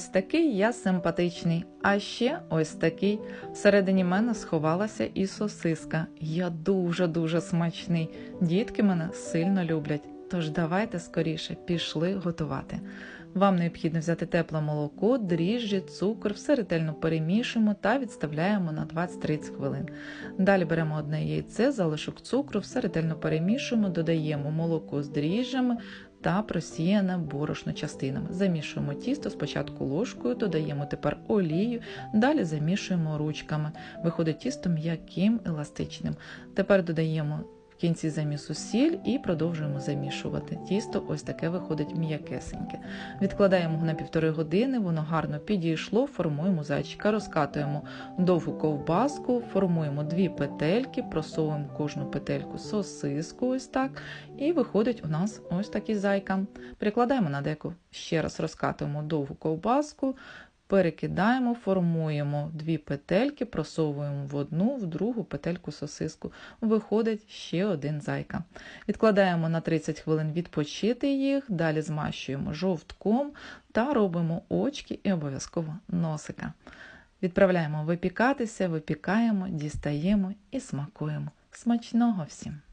Ось такий я симпатичний. А ще ось такий. Всередині мене сховалася і сосиска. Я дуже-дуже смачний. Дітки мене сильно люблять. Тож давайте скоріше пішли готувати. Вам необхідно взяти тепле молоко, дріжджі, цукор, все ретельно перемішуємо та відставляємо на 20-30 хвилин. Далі беремо одне яйце, залишок цукру, все ретельно перемішуємо, додаємо молоко з дріжджами та просіяне борошно частинами. Замішуємо тісто спочатку ложкою, додаємо тепер олію, далі замішуємо ручками. Виходить тісто м'яким, еластичним. Тепер додаємо кінці замісу сіль і продовжуємо замішувати. Тісто ось таке виходить м'якесеньке. Відкладаємо на півтори години, воно гарно підійшло, формуємо зайчика, розкатуємо довгу ковбаску, формуємо дві петельки, просовуємо кожну петельку сосиску, ось так, і виходить у нас ось такий зайка. Перекладаємо на деку, ще раз розкатуємо довгу ковбаску, перекидаємо, формуємо дві петельки, просовуємо в одну, в другу петельку сосиску. Виходить ще один зайка. Відкладаємо на 30 хвилин відпочити їх, далі змащуємо жовтком та робимо очки і обов'язково носика. Відправляємо випікатися, випікаємо, дістаємо і смакуємо. Смачного всім!